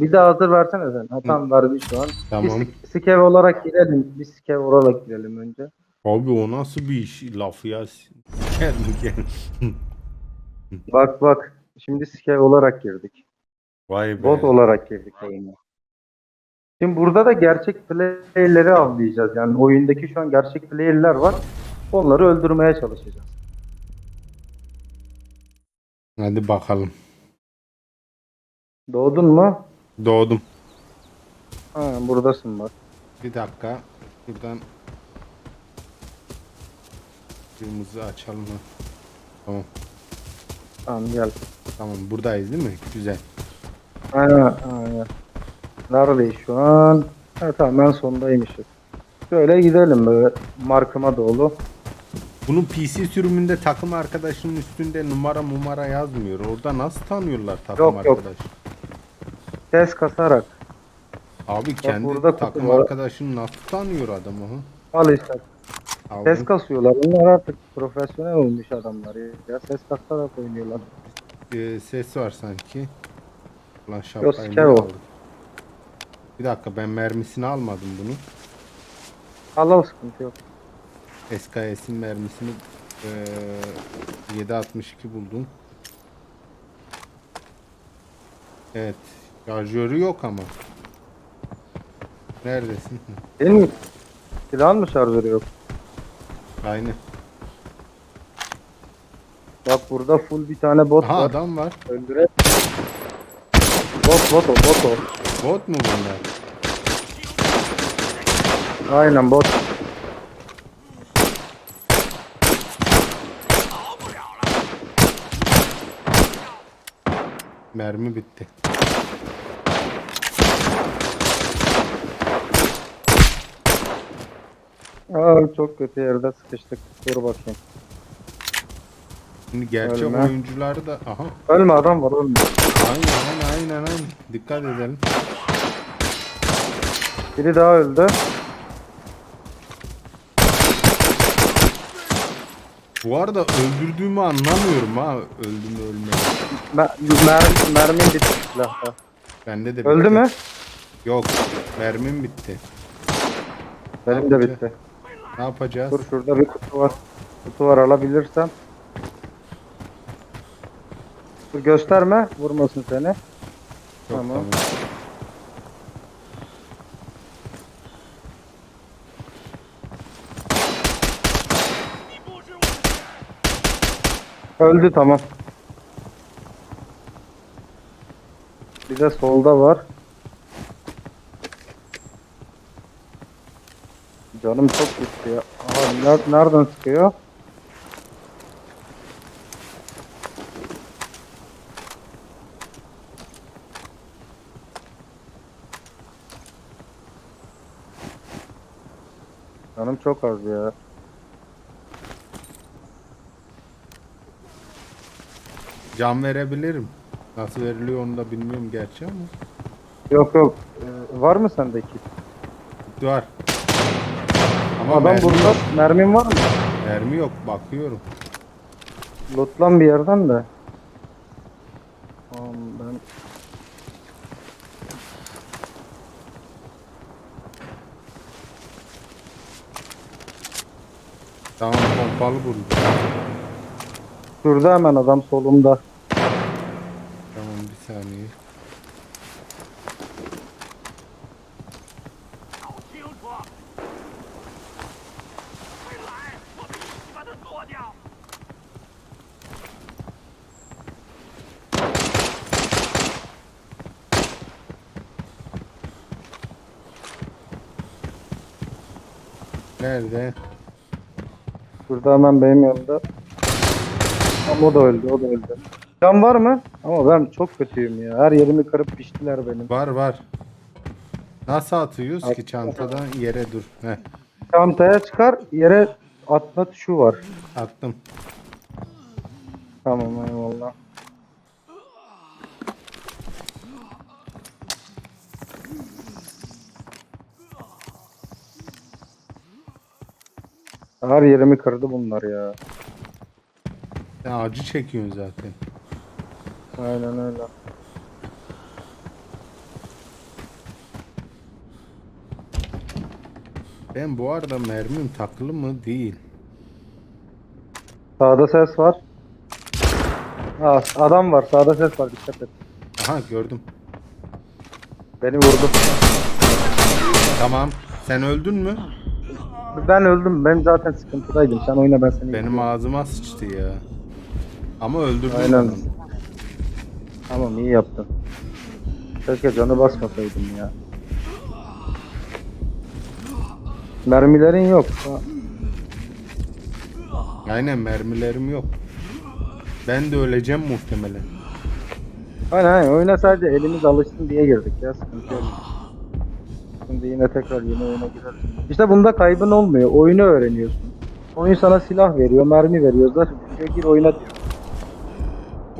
Bir de hazır versene sen. Ha tamam verdi şu an. Tamam. Biz skev olarak girelim. Biz skev olarak girelim önce. Abi o nasıl bir iş laf ya? Gel gel. Bak bak. Şimdi skev olarak girdik. Vay be. Bot olarak girdik oyuna. Şimdi burada da gerçek player'leri avlayacağız. Yani oyundaki şu an gerçek player'ler var. Onları öldürmeye çalışacağız. Hadi bakalım. Doğdun mu? Doğdum. Ha, buradasın bak. Bir dakika. Buradan Kırmızı açalım mı? Tamam. Tamam gel. Tamam buradayız değil mi? Güzel. Aynen aynen. Neredeyiz şu an? Ha, tamam en sondaymışız. Şöyle gidelim böyle markıma doğru. Bunun PC sürümünde takım arkadaşının üstünde numara numara yazmıyor. Orada nasıl tanıyorlar takım Yok, yok. Ses kasarak. Abi kendi burada takım var. arkadaşını nasıl tanıyor adamı? Ha? Al işte. Aldım. Ses kasıyorlar. Bunlar artık profesyonel olmuş adamlar ya. Ses kasarak oynuyorlar. Ee, ses var sanki. Lan şapkayı aldım? Bir dakika ben mermisini almadım bunu. Al al sıkıntı yok. SKS'in mermisini eee 762 buldum. Evet. Şarjörü yok ama. Neredesin? Değil mi? Silahın mı şarjörü yok? Aynı. Bak burada full bir tane bot Aha var. adam var. Öldüre. Bot bot o bot o. Bot mu bunlar? Aynen bot. Mermi bitti. Aa, çok kötü yerde sıkıştık. Dur bakayım. Şimdi gerçek Ölme. oyuncuları da aha. Ölme adam var ölme. Aynen aynen aynen. Dikkat edelim. Biri daha öldü. Bu arada öldürdüğümü anlamıyorum ha. Öldüm ölmeyi. Mer mer mermim bitti silahta. Bende de Öldü bitti. mü? Yok. Mermim bitti. Benim de bitti. Ne yapacağız? Dur şurada bir kutu var. Kutu var alabilirsem. Dur gösterme. Vurmasın seni. Yok, tamam. Öldü tamam. Bir de solda var. Canım çok gitti ya. Aha, ner- nereden sıkıyor? Canım çok az ya. Can verebilirim. Nasıl veriliyor onu da bilmiyorum gerçi ama. Yok yok. Ee, var mı sende kit? Var. Ama Adam mermi, burada mermin var mı? mermi yok bakıyorum. Lootlan bir yerden de. Tamam ben Tamam pompalı buldum. şurada hemen adam solumda. Tamam bir saniye. Nerede? Şurada hemen benim yanımda. Ama o da öldü, o da öldü. Can var mı? Ama ben çok kötüyüm ya. Her yerimi kırıp piştiler benim. Var var. Nasıl atıyoruz ki At- çantadan yere dur. Heh, Çantaya çıkar, yere atma tuşu var. attım. Tamam eyvallah. Her yerimi kırdı bunlar ya. Sen acı çekiyorsun zaten. Aynen öyle. Ben bu arada mermim takılı mı? Değil. Sağda ses var. Ha, adam var. Sağda ses var. Dikkat et. Aha gördüm. Beni vurdu. Tamam. Sen öldün mü? Ben öldüm. Ben zaten sıkıntıdaydım. Sen oyna ben seni. Benim ağzıma sıçtı ya. Ama öldürdün. Aynen. adamı. Tamam iyi yaptın. Keşke canı basmasaydım ya. Mermilerin yok. Aynen mermilerim yok. Ben de öleceğim muhtemelen. Aynen aynen. Oyuna sadece elimiz alışsın diye girdik ya. Sıkıntı yok. Şimdi yine tekrar yeni oyuna gireriz. İşte bunda kaybın olmuyor. Oyunu öğreniyorsun. Oyun sana silah veriyor, mermi veriyor. Zaten diyor gir oyuna diyor.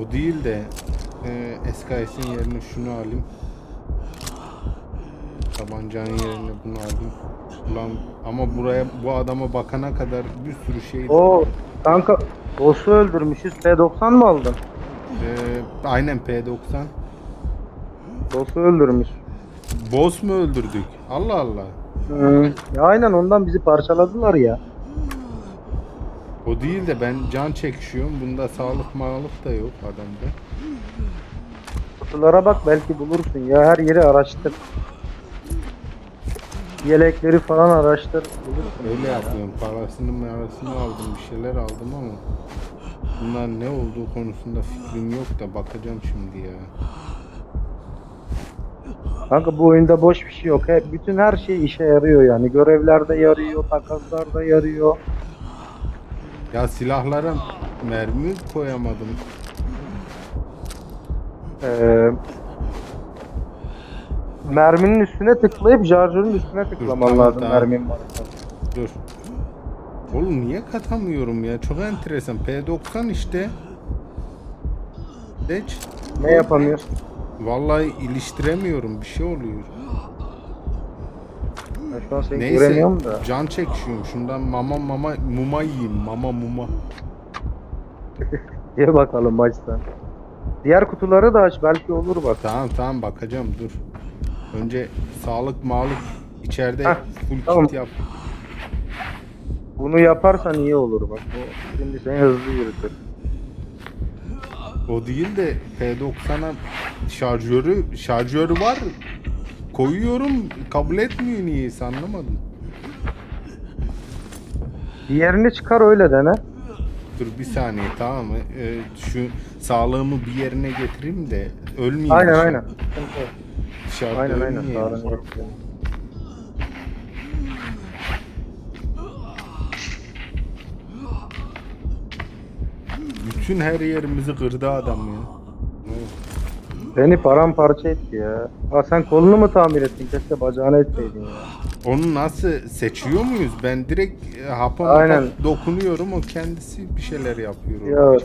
O değil de e, SKS'in yerine şunu alayım. Tabancanın yerine bunu alayım. Ulan ama buraya bu adama bakana kadar bir sürü şey. O kanka boss'u öldürmüşüz. P90 mı aldın? E, aynen P90. Boss'u öldürmüş. Boss mu öldürdük? Allah Allah. Hı. Ya aynen ondan bizi parçaladılar ya. O değil de ben can çekişiyorum. Bunda sağlık mağlık da yok adamda. Kutulara bak belki bulursun ya. Her yeri araştır. Yelekleri falan araştır. Bulursun. Öyle yapıyorum. Parasını marasını aldım. Bir şeyler aldım ama bunlar ne olduğu konusunda fikrim yok da bakacağım şimdi ya. Kanka bu oyunda boş bir şey yok. Hep, bütün her şey işe yarıyor yani. Görevlerde yarıyor, takaslarda yarıyor. Ya silahlara mermi koyamadım. Ee, merminin üstüne tıklayıp şarjörün üstüne tıklaman tamam, lazım tamam. merminin varsa. Dur. Oğlum niye katamıyorum ya? Çok enteresan. P90 işte. Geç. Ne yapamıyorsun? Vallahi iliştiremiyorum. Bir şey oluyor. Ben şu an seni Neyse göremiyorum da. can çekişiyorum. Şundan mama mama muma yiyeyim. Mama muma. Diye bakalım maçtan. Diğer kutuları da aç belki olur bak. Tamam tamam bakacağım dur. Önce sağlık mağlık içeride Heh, full tamam. kit yap. Bunu yaparsan iyi olur bak. Bu şimdi seni hızlı yürütür. O değil de P90'a şarjörü şarjörü var. Koyuyorum kabul etmiyor niyeyse anlamadım. Diğerini çıkar öyle dene. Dur bir saniye tamam mı? Ee, şu sağlığımı bir yerine getireyim de ölmeyeyim. Aynen aynen. Dışarıda Aynen aynen. Bütün her yerimizi kırdı adam ya. Beni paramparça etti ya. Ha sen kolunu mu tamir ettin? Keşke bacağını etseydin ya. Onu nasıl seçiyor muyuz? Ben direkt e, hapa Aynen. dokunuyorum o kendisi bir şeyler yapıyor. orada. Ya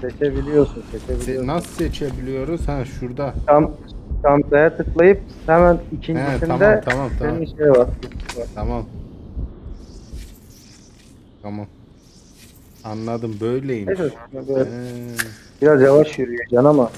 seçebiliyorsun, Se- seçebiliyorsun. nasıl seçebiliyoruz? Ha şurada. Çam, çantaya tıklayıp hemen ikincisinde He, tamam, tamam, tamam. senin şey var. Tamam. Tamam. Anladım böyleymiş. Neyse böyle He. biraz yavaş yürüyeceksin ama.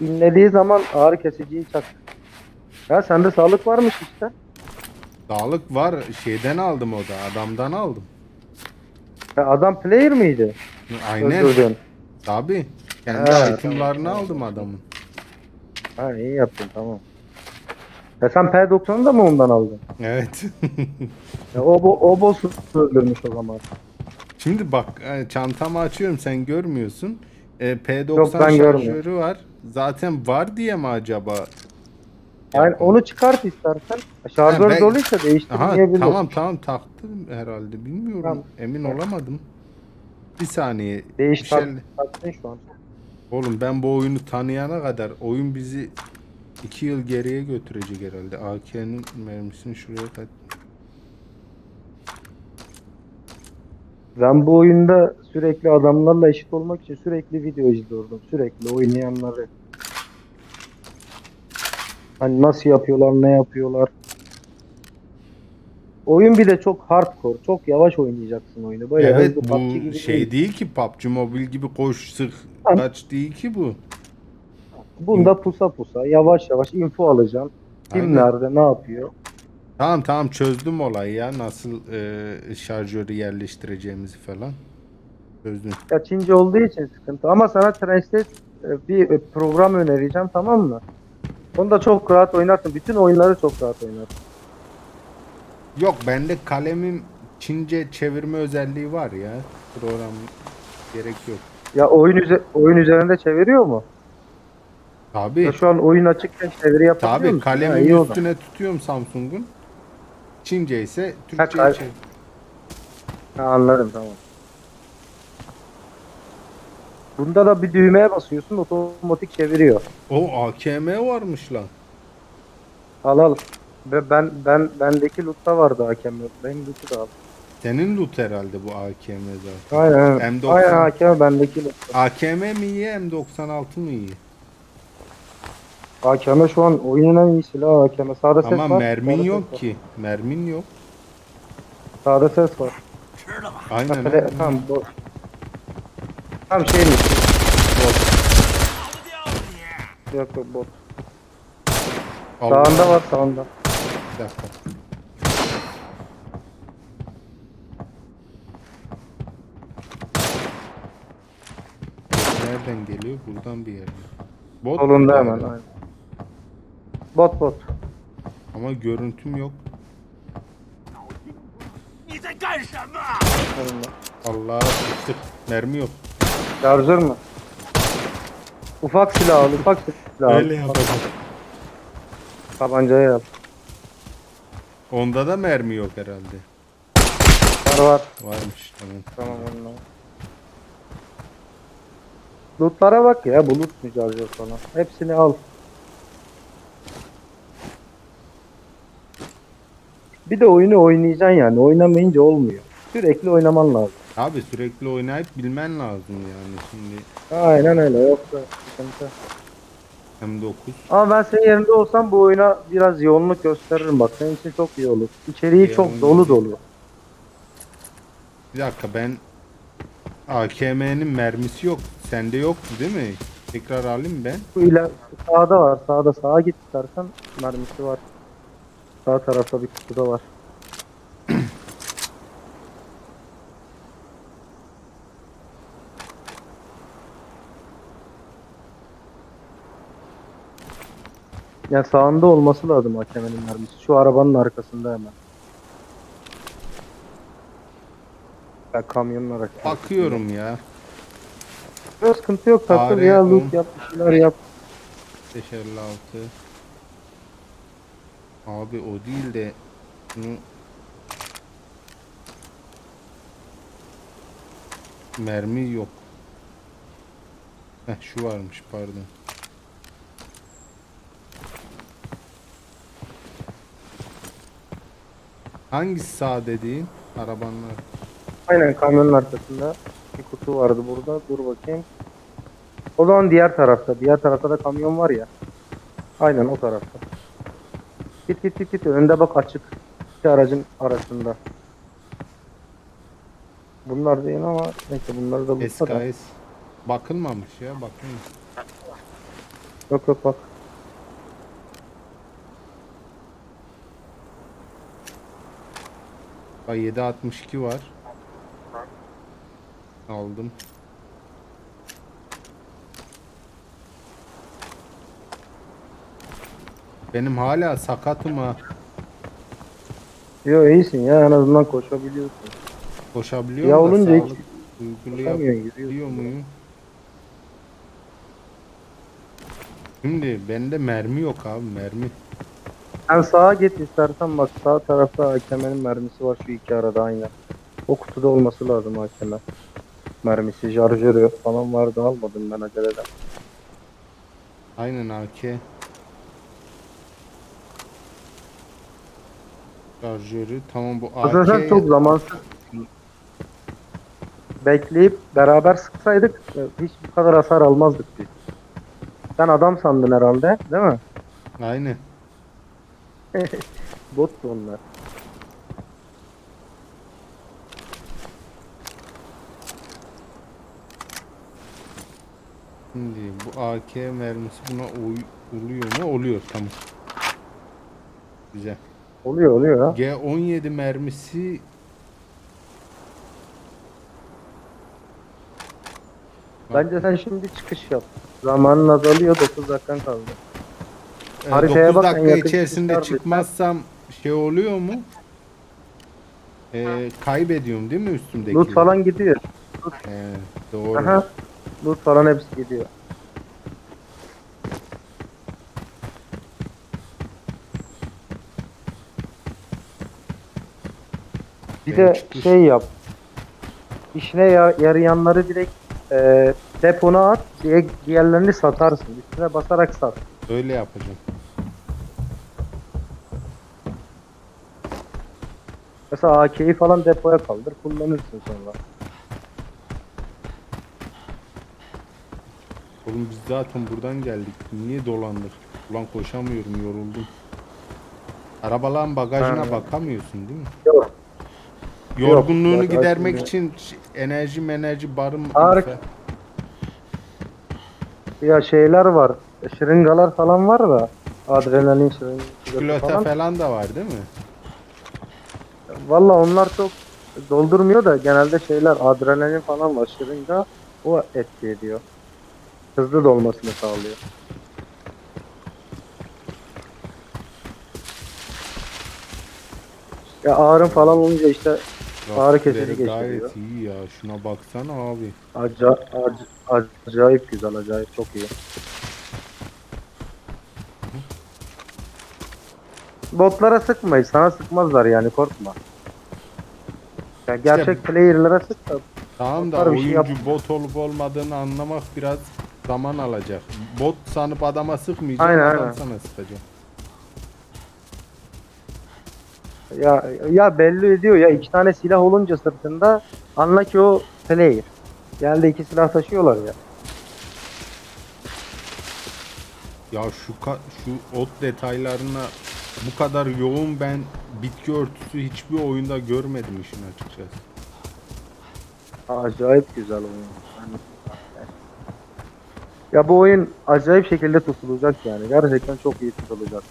İnlediği zaman ağrı kesiciyi çak. Ya sende sağlık varmış işte. Sağlık var. Şeyden aldım o da. Adamdan aldım. Ya adam player miydi? Aynen. Öldürdün. Tabi. Kendi He, itemlarını tamam, aldım adamın. Ha iyi yaptın tamam. Ya sen P90'ı da mı ondan aldın? Evet. Ya o, bo- o boss'u öldürmüş o zaman. Şimdi bak e, çantamı açıyorum sen görmüyorsun. E, P90 Yok, ben şarjörü görmüyorum. var. Zaten var diye mi acaba? Yani onu çıkart istersen. Şarjör ben- doluysa Aha, değiştirmeyebilirsin. tamam tamam taktım herhalde bilmiyorum. Tamam. Emin olamadım. Bir saniye. Değiş bir şey- tak, taktın şu an. Oğlum ben bu oyunu tanıyana kadar oyun bizi 2 yıl geriye götürecek herhalde. AK'nin mermisini şuraya kat. Ben bu oyunda sürekli adamlarla eşit olmak için sürekli video izliyordum. Sürekli oynayanları. Hani nasıl yapıyorlar, ne yapıyorlar. Oyun bir de çok hardcore, çok yavaş oynayacaksın oyunu. Böyle evet hızlı PUBG bu gibi şey değil. değil ki PUBG Mobile gibi koş sık Tamam. kaç değil ki bu. Bunda pusa pusa yavaş yavaş info alacaksın. Kim Aynen. nerede ne yapıyor. Tamam tamam çözdüm olayı ya. Nasıl e, şarjörü yerleştireceğimizi falan. Çözdüm. Ya Çince olduğu için sıkıntı. Ama sana Translate e, bir e, program önereceğim tamam mı? Onu da çok rahat oynarsın. Bütün oyunları çok rahat oynarsın. Yok bende kalemim Çince çevirme özelliği var ya. Program gerek yok. Ya oyun üze- oyun üzerinde çeviriyor mu? Tabi. Ya şu an oyun açıkken çeviri yapabiliyor Tabi musun? Ha, iyi o zaman. üstüne tutuyorum Samsung'un. Çince ise Ha, Türkçe'ye kal- çevir. Ha, anladım tamam. Bunda da bir düğmeye basıyorsun otomatik çeviriyor. O AKM varmış lan. Al al. Ve ben ben bendeki lootta vardı hakem. Benim loot'u da al. Senin loot herhalde bu AKM zaten. Aynen. M90. Aynen hakem bendeki loot. AKM mi iyi M96 mı iyi? Hakeme şu an oyunun en iyi silahı hakeme. Sağda ses Ama var. mermin sağda yok ses var. ki. Mermin yok. Sağda ses var. Aynen. Tele, aynen. tamam bu. Tam şeymiş. Bot. Yok yok bot. Allah. Sağında var sağında. Bir dakika. Nereden geliyor? Buradan bir yerden. Bot mu Solunda hemen. Aynen. Bot bot. Ama görüntüm yok. Önümde. Allah'a. Mermi yok. Şarjör mü? Ufak silah al, ufak silah al. Öyle yapalım. Tabancaya yap. Onda da mermi yok herhalde. Var var. Varmış tamam. Tamam onunla. Lootlara bak ya, bu loot mücadele sonra. Hepsini al. Bir de oyunu oynayacaksın yani. Oynamayınca olmuyor. Sürekli oynaman lazım. Abi sürekli oynayıp bilmen lazım yani şimdi. Aynen öyle. Yoksa sıkıntı. M9. Ama ben senin yerinde olsam bu oyuna biraz yoğunluk gösteririm bak. Senin için çok iyi olur. İçeriği çok Yoğun dolu dolu. Bir dakika ben AKM'nin mermisi yok. Sende yoktu değil mi? Tekrar alayım ben. Bu iler sağda var. Sağda sağa git istersen mermisi var. Sağ tarafta bir kutuda var. Ya sağında olması lazım hakemenin mermisi. Şu arabanın arkasında hemen. Ya kamyonun arkasında. Bakıyorum ya. Yok sıkıntı yok Fare, ya loot yap bir şeyler yap. 556. Abi o değil de bunu mermi yok. Heh şu varmış pardon. Hangisi sağ dediğin? Arabanın ar- Aynen kamyonun arkasında bir kutu vardı burada. Dur bakayım. O zaman diğer tarafta. Diğer tarafta da kamyon var ya. Aynen o tarafta. Git git git git. Önünde bak açık. İki aracın arasında. Bunlar değil ama neyse bunları da bulsa da. SKS. Bakılmamış ya bakılmış. Yok yok bak. Bak 762 var. Aldım. Benim hala sakatım ha. Yo iyisin ya en azından koşabiliyorsun. Koşabiliyor Ya da olunca hiç sağlık Koşamıyorsun, yürüyorsun. uygulayabiliyor muyum? Şimdi bende mermi yok abi mermi. Sen sağa git istersen bak sağ tarafta hakemenin mermisi var şu iki arada aynen. O kutuda olması lazım hakeme. Mermisi, şarjörü falan vardı almadım ben aceleden. Aynen AK. Şarjörü tamam bu AK çok zamansız. Bekleyip beraber sıksaydık e, hiç bu kadar hasar almazdık biz. Sen adam sandın herhalde değil mi? Aynen. Bottu onlar. Şimdi bu AK mermisi buna uy- oluyor mu? Oluyor tamam. Güzel. Oluyor oluyor ya. G17 mermisi Bence sen şimdi çıkış yap. Zamanın azalıyor 9 dakikan kaldı. e, haritaya 9 bak, en dakika yakın içerisinde çıkışlar çıkmazsam şey oluyor mu? E, kaybediyorum değil mi üstümdeki? Loot falan gidiyor. He, doğru. Aha. Loot falan hepsi gidiyor. Bir de çıkış- şey yap. İşine ya- yarayanları direkt e, depona at. Diye, diğerlerini satarsın. Üstüne basarak sat. Öyle yapacağım. Mesela AK'yi falan depoya kaldır. Kullanırsın sonra. Oğlum biz zaten buradan geldik. Niye dolandık? Ulan koşamıyorum yoruldum. Arabaların bagajına Ha. bakamıyorsun değil mi? Yok. Yorgunluğunu bagaj gidermek şimdi- için enerji enerji barım Harika. Ya şeyler var. Şırıngalar falan var da. Adrenalin şırıngası Çikolata falan. falan da var değil mi? Valla onlar çok doldurmuyor da genelde şeyler adrenalin falan var şırınga o etki ediyor. Hızlı dolmasını sağlıyor. Ya ağrın falan olunca işte Ağrı kesici geçiriyor. Gayet iyi ya. Şuna baksana abi. aca, ac- acayip güzel acayip çok iyi. Botlara sıkmayız sana sıkmazlar yani korkma. Ya gerçek player'lara sık da Tamam da şey oyuncu yap- bot olup olmadığını anlamak biraz zaman alacak. Bot sanıp adama sıkmayacak. Aynen, adam aynen. sana sıkacak. Ya ya belli ediyor ya iki tane silah olunca sırtında anla ki o player. Geldi iki silah taşıyorlar ya. Ya şu ka- şu ot detaylarına bu kadar yoğun ben bitki örtüsü hiçbir oyunda görmedim işin açıkçası. Acayip güzel oyun. Yani- Ya bu oyun acayip şekilde tutulacak yani. Gerçekten çok iyi tutulacak.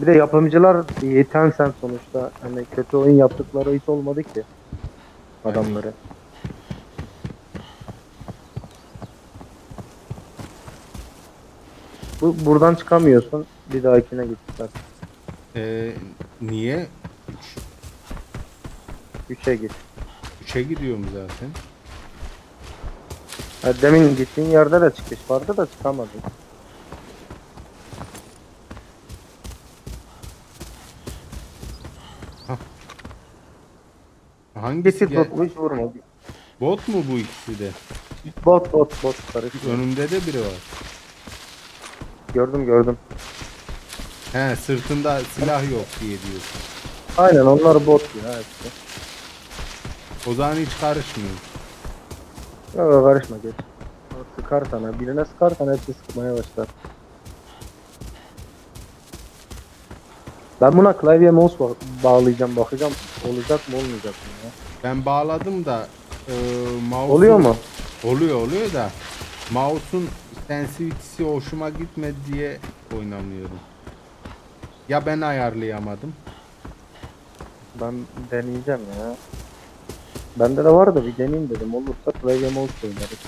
Bir de yapımcılar Tencent sonuçta. Hani kötü oyun yaptıkları hiç olmadı ki. Adamları. Bu buradan çıkamıyorsun. Bir dahakine gittiler. Ee, niye? 3'e git. 3'e gidiyorum zaten. Ha, demin gittiğin yerde de çıkış vardı da çıkamadın. Hangisi gel- bot hiç vurma. Bot mu bu ikisi de? Bot bot bot karışık. Önümde de biri var. Gördüm gördüm. He sırtında silah yok diye diyorsun. Aynen onlar bot ya hepsi. O zaman hiç karışmıyor. Yok karışma geç. O sıkar sana. Birine sıkarsan hepsi sıkmaya başlar. Ben buna klavye mouse ba- bağlayacağım bakacağım olacak mı olmayacak mı ya. Ben bağladım da e, mouse'un- Oluyor mu? Oluyor oluyor da mouse'un sensitivity'si hoşuma gitmedi diye oynamıyorum. Ya ben ayarlayamadım. Ben deneyeceğim ya. Bende de var da bir deneyeyim dedim. Olursa klavye mouse oynarız.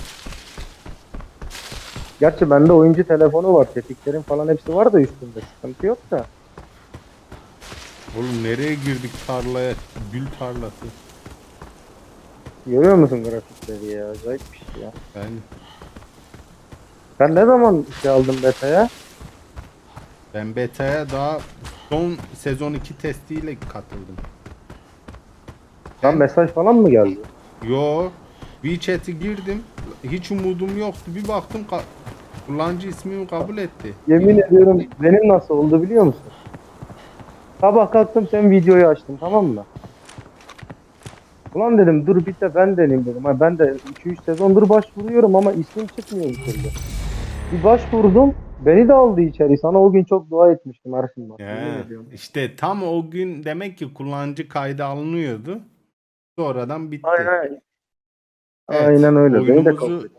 Gerçi bende oyuncu telefonu var. Tetiklerin falan hepsi var da üstünde. Sıkıntı yok da. Oğlum nereye girdik tarlaya? Gül tarlası. Görüyor musun grafikleri ya? Acayip bir şey ya. Ben Sen ne zaman şey aldın beta'ya? ben beta'ya daha son sezon 2 testiyle katıldım. Lan mesaj falan mı geldi? Yo WeChat'e girdim. Hiç umudum yoktu. Bir baktım ka- kullanıcı ismimi kabul etti. Yemin ediyorum benim nasıl oldu biliyor musun? Sabah kalktım sen videoyu açtın tamam mı? Ulan dedim dur bir de ben deneyim dedim. Ha, ben de 2-3 sezondur başvuruyorum ama ismim çıkmıyor bir türlü. Bir başvurdum beni de aldı içeri. Sana o gün çok dua etmiştim Ersin bak. Ya, işte tam o gün demek ki kullanıcı kaydı alınıyordu. Sonradan bitti. Aynen. Evet, Aynen öyle. Oyunumuzu.